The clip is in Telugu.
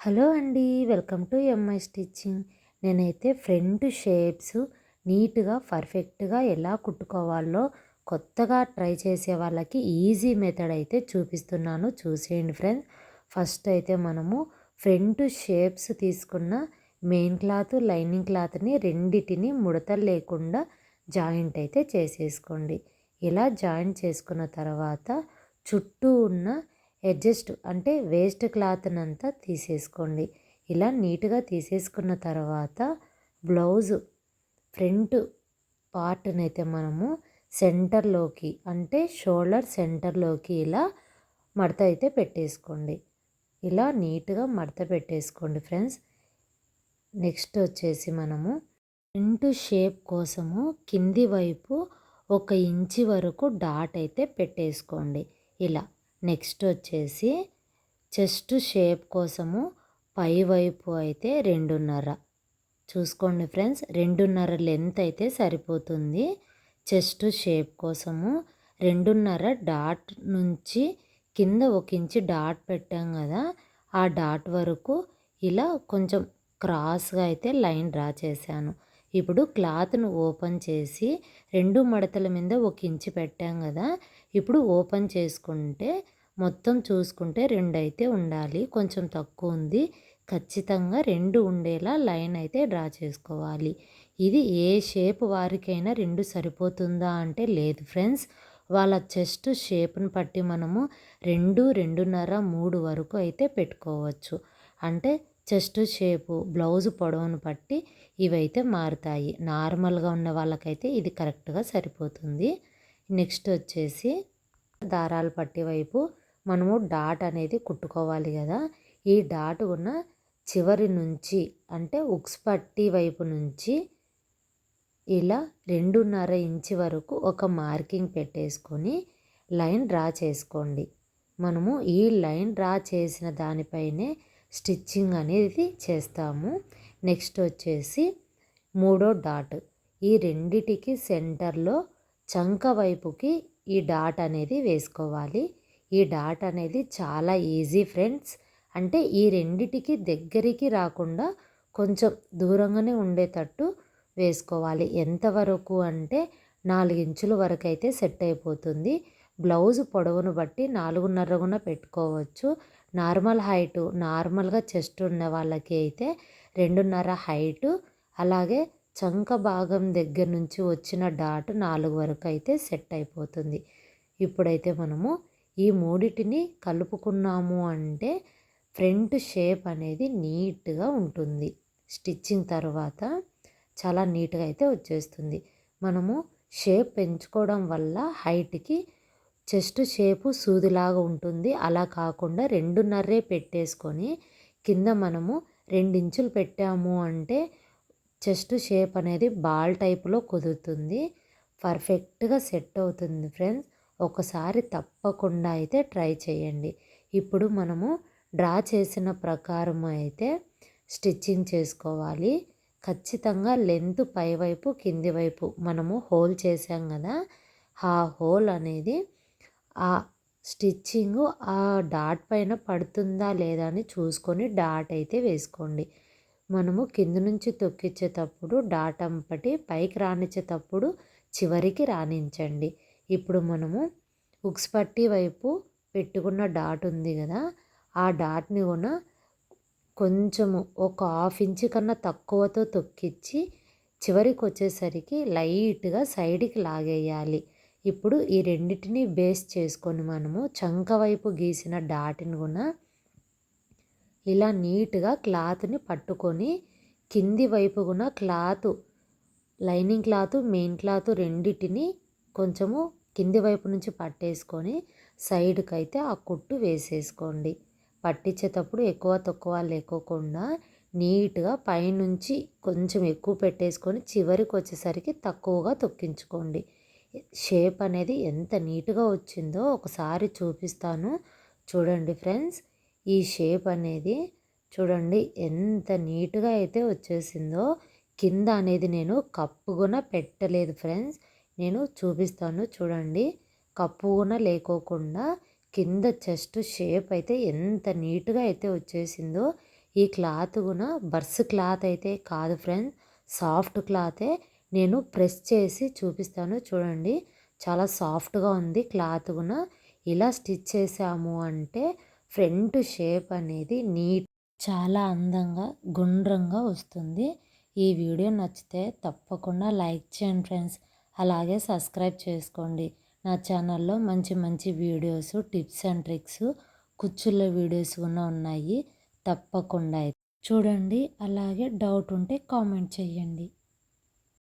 హలో అండి వెల్కమ్ టు ఎంఐ స్టిచ్చింగ్. నేనైతే ఫ్రంట్ షేప్స్ నీట్గా పర్ఫెక్ట్గా ఎలా కుట్టుకోవాలో కొత్తగా ట్రై చేసే వాళ్ళకి ఈజీ మెథడ్ అయితే చూపిస్తున్నాను. చూసేయండి ఫ్రెండ్స్. ఫస్ట్ అయితే మనము ఫ్రంట్ షేప్స్ తీసుకున్న మెయిన్ క్లాత్ లైనింగ్ క్లాత్ని రెండిటిని ముడతలు లేకుండా జాయింట్ అయితే చేసేసుకోండి. ఇలా జాయింట్ చేసుకున్న తర్వాత చుట్టూ ఉన్న అడ్జస్ట్ అంటే వేస్ట్ క్లాత్నంతా తీసేసుకోండి. ఇలా నీట్గా తీసేసుకున్న తర్వాత బ్లౌజ్ ఫ్రంట్ పార్ట్నైతే మనము సెంటర్లోకి అంటే షోల్డర్ సెంటర్లోకి ఇలా మడత అయితే పెట్టేసుకోండి. ఇలా నీట్గా మడత పెట్టేసుకోండి ఫ్రెండ్స్. నెక్స్ట్ వచ్చేసి మనము ఫ్రంట్ షేప్ కోసము కింది వైపు ఒక ఇంచి వరకు డాట్ అయితే పెట్టేసుకోండి. ఇలా నెక్స్ట్ వచ్చేసి చెస్ట్ షేప్ కోసము పై వైపు అయితే రెండున్నర. చూసుకోండి ఫ్రెండ్స్ రెండున్నర లెంత్ అయితే సరిపోతుంది. చెస్ట్ షేప్ కోసము రెండున్నర డాట్ నుంచి కింద ఒక ఇంచి డాట్ పెట్టాం కదా ఆ డాట్ వరకు ఇలా కొంచెం క్రాస్గా అయితే లైన్ డ్రా చేశాను. ఇప్పుడు క్లాత్ను ఓపెన్ చేసి రెండు మడతల మీద ఒక ఇంచి పెట్టాం కదా ఇప్పుడు ఓపెన్ చేసుకుంటే మొత్తం చూసుకుంటే రెండు అయితే ఉండాలి. కొంచెం తక్కువ ఉంది. ఖచ్చితంగా రెండు ఉండేలా లైన్ అయితే డ్రా చేసుకోవాలి. ఇది ఏ షేప్ వారికైనా రెండు సరిపోతుందా అంటే లేదు ఫ్రెండ్స్. వాళ్ళ చెస్ట్ షేప్ని బట్టి మనము రెండు రెండున్నర మూడు వరకు అయితే పెట్టుకోవచ్చు. అంటే చెస్ట్ షేపు బ్లౌజ్ పొడవును బట్టి ఇవైతే మారుతాయి. నార్మల్గా ఉన్న వాళ్ళకైతే ఇది కరెక్ట్గా సరిపోతుంది. నెక్స్ట్ వచ్చేసి దారాలు పట్టి వైపు మనము డాట్ అనేది కుట్టుకోవాలి కదా. ఈ డాట్ ఉన్న చివరి నుంచి అంటే ఉక్స్ పట్టి వైపు నుంచి ఇలా రెండున్నర ఇంచి వరకు ఒక మార్కింగ్ పెట్టేసుకొని లైన్ డ్రా చేసుకోండి. మనము ఈ లైన్ డ్రా చేసిన దానిపైనే స్టిచ్చింగ్ అనేది చేస్తాము. నెక్స్ట్ వచ్చేసి మూడో డాట్. ఈ రెండిటికి సెంటర్లో చంక వైపుకి ఈ డాట్ అనేది వేసుకోవాలి. ఈ డాట్ అనేది చాలా ఈజీ ఫ్రెండ్స్. అంటే ఈ రెండిటికి దగ్గరికి రాకుండా కొంచెం దూరంగానే ఉండేటట్టు వేసుకోవాలి. ఎంతవరకు అంటే నాలుగు ఇంచుల వరకు అయితే సెట్ అయిపోతుంది. బ్లౌజ్ పొడవును బట్టి నాలుగున్నర కూడా పెట్టుకోవచ్చు. నార్మల్ హైటు నార్మల్గా చెస్ట్ ఉన్న వాళ్ళకి అయితే రెండున్నర హైటు అలాగే చంక భాగం దగ్గర నుంచి వచ్చిన డాట్ నాలుగు వరకు అయితే సెట్ అయిపోతుంది. ఇప్పుడైతే మనము ఈ మూడిటిని కలుపుకున్నాము అంటే ఫ్రంట్ షేప్ అనేది నీట్గా ఉంటుంది. స్టిచ్చింగ్ తర్వాత చాలా నీట్గా అయితే వచ్చేస్తుంది. మనము షేప్ పెంచుకోవడం వల్ల హైట్కి చెస్ట్ షేపు సూదిలాగా ఉంటుంది. అలా కాకుండా రెండున్నరే పెట్టేసుకొని కింద మనము రెండించులు పెట్టాము అంటే చెస్ట్ షేప్ అనేది బాల్ టైప్లో కుదురుతుంది. పర్ఫెక్ట్గా సెట్ అవుతుంది ఫ్రెండ్స్. ఒకసారి తప్పకుండా అయితే ట్రై చేయండి. ఇప్పుడు మనము డ్రా చేసిన ప్రకారం అయితే స్టిచ్చింగ్ చేసుకోవాలి. ఖచ్చితంగా లెంత్ పైవైపు కింది వైపు మనము హోల్ చేసాం కదా ఆ హోల్ అనేది ఆ స్టిచ్చింగ్ ఆ డాట్ పైన పడుతుందా లేదా అని చూసుకొని డాట్ అయితే వేసుకోండి. మనము కింద నుంచి తొక్కించేటప్పుడు డాట్ అంపటి పైకి రానిచ్చేటప్పుడు చివరికి రాణించండి ఇప్పుడు మనము ఉక్స్ పట్టి వైపు పెట్టుకున్న డాట్ ఉంది కదా ఆ డాట్ని కూడా కొంచెము ఒక హాఫ్ ఇంచ్ కన్నా తక్కువతో తొక్కిచ్చి చివరికి వచ్చేసరికి లైట్గా సైడ్కి లాగేయాలి. ఇప్పుడు ఈ రెండింటిని బేస్ చేసుకొని మనము చంక వైపు గీసిన డాట్ని కూడా ఇలా నీట్గా క్లాత్ని పట్టుకొని కింది వైపు కూడా cloth lining cloth main cloth రెండింటిని కొంచెము కింది వైపు నుంచి పట్టేసుకొని సైడ్కి అయితే ఆ కుట్టు వేసేసుకోండి. పట్టించేటప్పుడు ఎక్కువ తక్కువ లేకోకుండా నీట్గా పైనుంచి కొంచెం ఎక్కువ పెట్టేసుకొని చివరికి వచ్చేసరికి తక్కువగా తొక్కించుకోండి. షేప్ అనేది ఎంత నీట్గా వచ్చిందో ఒకసారి చూపిస్తాను. చూడండి ఫ్రెండ్స్ ఈ షేప్ అనేది చూడండి ఎంత నీట్గా అయితే వచ్చేసిందో. కింద అనేది నేను కప్పుగున పెట్టలేదు ఫ్రెండ్స్. నేను చూపిస్తాను చూడండి. కప్పున లేకోకుండా కింద చెస్ట్ షేప్ అయితే ఎంత నీట్గా అయితే వచ్చేసిందో. ఈ క్లాత్ కూడా బర్స్ క్లాత్ అయితే కాదు ఫ్రెండ్స్. సాఫ్ట్ క్లాతే నేను ప్రెస్ చేసి చూపిస్తాను చూడండి. చాలా సాఫ్ట్గా ఉంది క్లాత్ కూడా. ఇలా స్టిచ్ చేసాము అంటే ఫ్రంట్ షేప్ అనేది నీట్ చాలా అందంగా గుండ్రంగా వస్తుంది. ఈ వీడియో నచ్చితే తప్పకుండా లైక్ చేయండి ఫ్రెండ్స్. అలాగే సబ్స్క్రైబ్ చేసుకోండి. నా ఛానల్లో మంచి మంచి వీడియోస్ టిప్స్ అండ్ ట్రిక్స్ కుచ్చుళ్ళ వీడియోస్ కూడా ఉన్నాయి. తప్పకుండా చూడండి. అలాగే డౌట్ ఉంటే కామెంట్ చేయండి.